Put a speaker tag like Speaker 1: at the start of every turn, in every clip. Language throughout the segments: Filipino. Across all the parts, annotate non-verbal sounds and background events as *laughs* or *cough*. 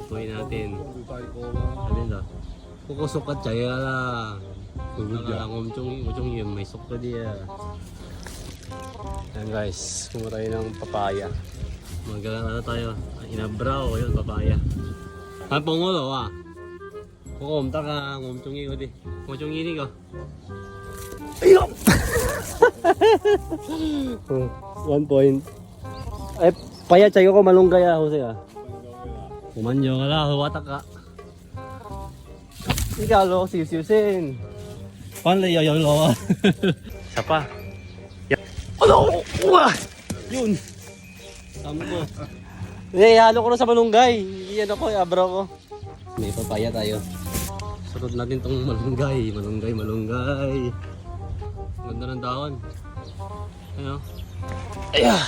Speaker 1: Tutuin natin.
Speaker 2: Tayo.
Speaker 1: Alin na? Kukusok at chaya la.
Speaker 2: Tugod yan.
Speaker 1: Nakalang umchong umchong yun. May sok pa diya. Yan guys. Kung tayo ng papaya. Magkakala tayo. Inabraw. Yun papaya. Ang pangulo ah. Kukum ta ka. Umchong yun di. Umchong yun ko. Ayun! *laughs* One point. Ay, paya chayo ko malunggay ah, Jose ah. Kumanyo ka lang, huwatak ka. Ikaw, lo, siusiusin. Paano yung yung lo? Isa pa. Ya- Ano? Uwa! Yun! Tama ko. Hindi, halo ko na sa malunggay. Iyan ako, abro ko. May papaya tayo. Sunod natin tong malunggay. Malunggay, malunggay. Ganda ng dahon. Ano? Ayah!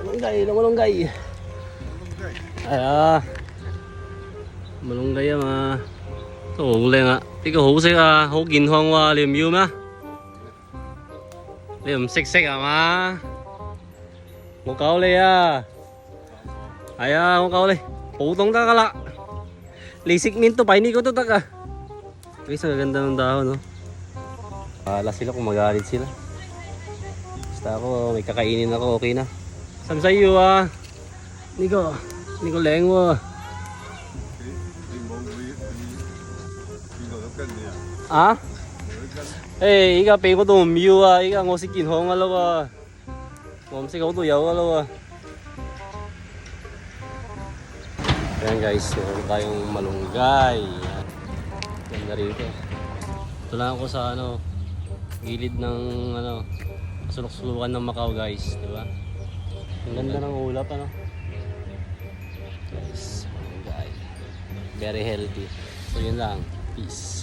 Speaker 1: Malunggay, malunggay. Ay ah. Malunggay ah ma. Ito, huli nga. Ito, husay ka. Hô kiến hoang hoa liềm yêu mà. Liềm xích xích à mà. Một câu đi à. Ay ah, một câu đi. Putong ta ka la. Lisik minto pa, hindi ko to taka. Guys, ang ganda ng dahon, no? Wala sila kung magalit sila. Basta ako, kakainin ako, okay na. Samsayo ah. Nico, Nico leng wo. À? Ê,依家俾嗰度唔要啊！依家我识健康噶啦喎，我唔识嗰度有噶啦喎。Ayan guys, meron tayong malunggay. Ayan. Ganda rito. Ito lang ako sa ano, gilid ng ano, sulok-sulukan ng Macau guys, di ba? Ang ganda ng ulap ano. Very healthy. So yun lang. Peace.